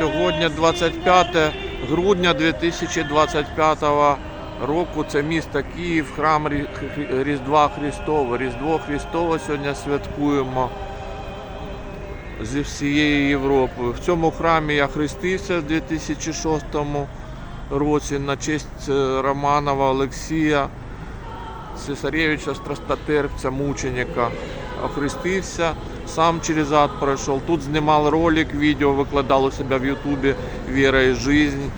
Сьогодні 25 грудня 2025 року. Це місто Київ, храм Різдва Христова. Різдво Христове сьогодні святкуємо зі всієї Європи. В цьому храмі я хрестився в 2006 році на честь е, Романова Олексія, цесаревича страстотерпця, мученика. Охрестився, сам через ад пройшов. Тут знімав ролик, відео викладав у себе в Ютубі Віра і жизнь.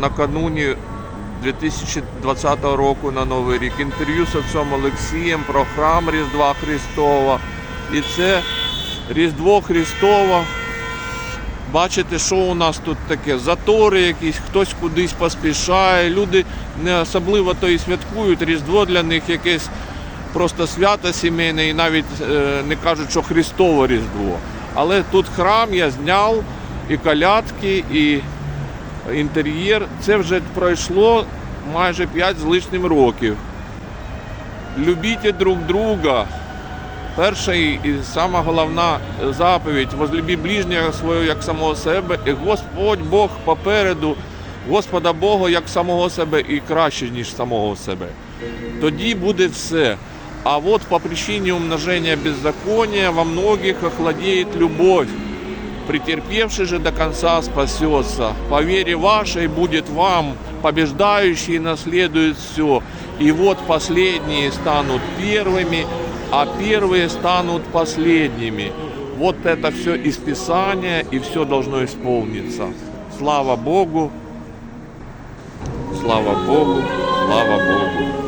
Накануні 2020 року на Новий рік. Інтерв'ю з отцом Олексієм про храм Різдва Христова. І це Різдво Христове. Бачите, що у нас тут таке? Затори якісь, хтось кудись поспішає. Люди не особливо то і святкують. Різдво для них якесь просто свято сімейне і навіть е, не кажуть, що Христове Різдво. Але тут храм я зняв, і колядки, і інтер'єр. Це вже пройшло майже 5 з лишнім років. Любіть друг друга. Перша і сама головна заповідь возлюби ближнього свого як самого себе, і Господь Бог попереду, Господа Бога як самого себе і краще, ніж самого себе. Тоді буде все. А вот по причине умножения беззакония во многих охладеет любовь. Претерпевший же до конца спасется. По вере вашей будет вам, побеждающий наследует все. И вот последние станут первыми, а первые станут последними. Вот это все из Писания, и все должно исполниться. Слава Богу, слава Богу, слава Богу.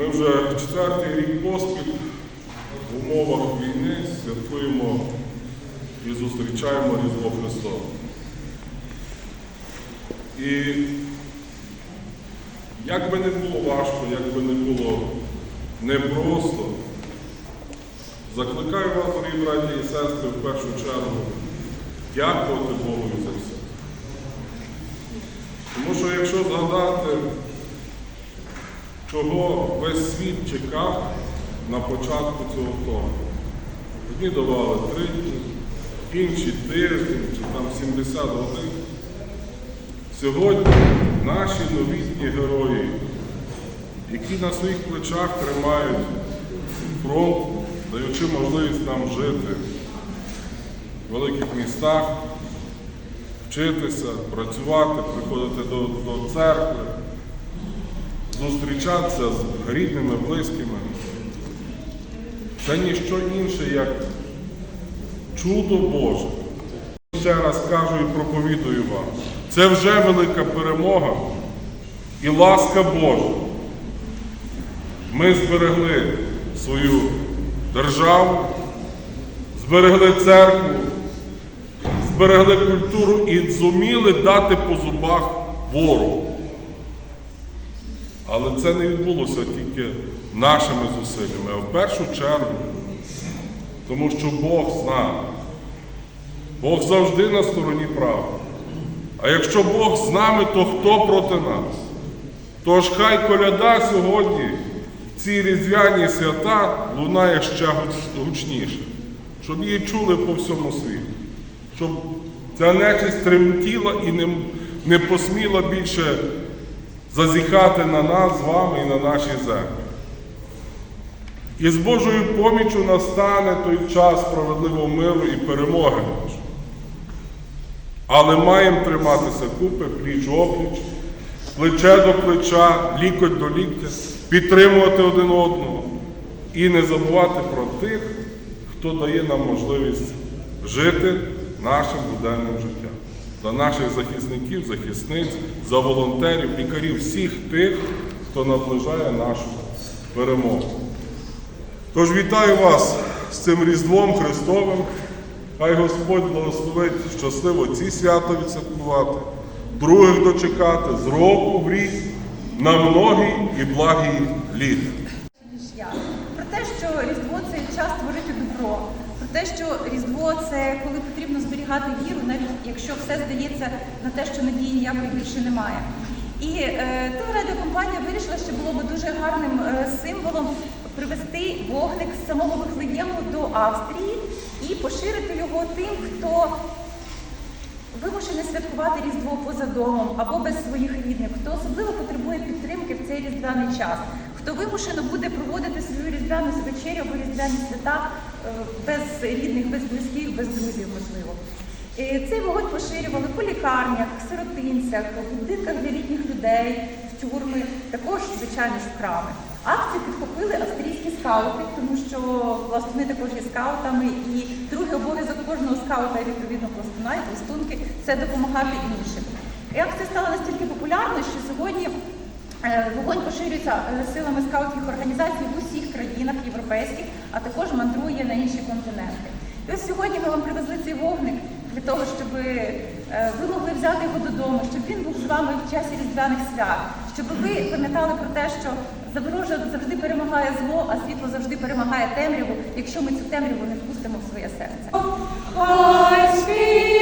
Ми вже четвертий рік поспіль в умовах війни святкуємо і зустрічаємо Різдво Христове. І як би не було важко, як би не було непросто, закликаю вас, дорогі браті і сестри, в першу чергу, дякувати Богу за все. Тому що якщо згадати, чого весь світ чекав на початку цього вторгнення. Одні давали три дні, інші тиждень чи там 70 годин. Сьогодні наші новітні герої, які на своїх плечах тримають фронт, даючи можливість нам жити в великих містах, вчитися, працювати, приходити до, до церкви, зустрічатися з рідними, близькими. Це ніщо інше, як чудо Боже. Ще раз кажу і проповідую вам. Це вже велика перемога і ласка Божа. Ми зберегли свою державу, зберегли церкву, зберегли культуру і зуміли дати по зубах ворогу. Але це не відбулося тільки нашими зусиллями, а в першу чергу, тому що Бог з нами. Бог завжди на стороні правди. А якщо Бог з нами, то хто проти нас? Тож хай коляда сьогодні, ці різдвяні свята, лунає ще гучніше, щоб її чули по всьому світу, щоб ця нечисть тремтіла і не, посміла більше зазіхати на нас з вами і на наші землі. І з Божою поміччю настане той час справедливого миру і перемоги нашої. Але маємо триматися купи пліч опліч, плече до плеча, лікоть до ліктя, підтримувати один одного і не забувати про тих, хто дає нам можливість жити нашим буденним життям. За наших захисників, захисниць, за волонтерів, лікарів, всіх тих, хто наближає нашу перемогу. Тож вітаю вас з цим Різдвом Христовим. Хай Господь благословить щасливо ці свята відсвяткувати, других дочекати з року в рік на многі і благі літа. ніж я. Про те, що Різдво це час творити добро. Про те, що Різдво це коли потрібно зберігати віру, навіть якщо все здається на те, що надії ніякої більше немає. І е, телерадіокомпанія вирішила, що було б дуже гарним е, символом привести вогник з самого Вифлеєму до Австрії і поширити його тим, хто вимушений святкувати Різдво поза домом або без своїх рідних, хто особливо потребує підтримки в цей різдвяний час, хто вимушено буде проводити свою різдвяну вечерю або різдвяні свята е, без рідних, без близьких, без друзів, можливо. Е, Цей вогонь поширювали по лікарнях, сиротинцях, будинках для літніх людей, в тюрми, також, звичайно в храми. Акцію підхопили австрійські скаути, тому що власне вони також є скаутами, і другий обов'язок кожного скаута, відповідно пластуна і пластунки це допомагати іншим. І акція стала настільки популярною, що сьогодні вогонь поширюється е, силами скаутських організацій в усіх країнах європейських, а також мандрує на інші континенти. І ось сьогодні ми вам привезли цей вогник для того, щоб е, ви могли взяти його додому, щоб він був з вами в часі різдвяних свят, щоб ви пам'ятали про те, що Заворожа завжди перемагає зло, а світло завжди перемагає темряву, якщо ми цю темряву не впустимо в своє серце. Хай світ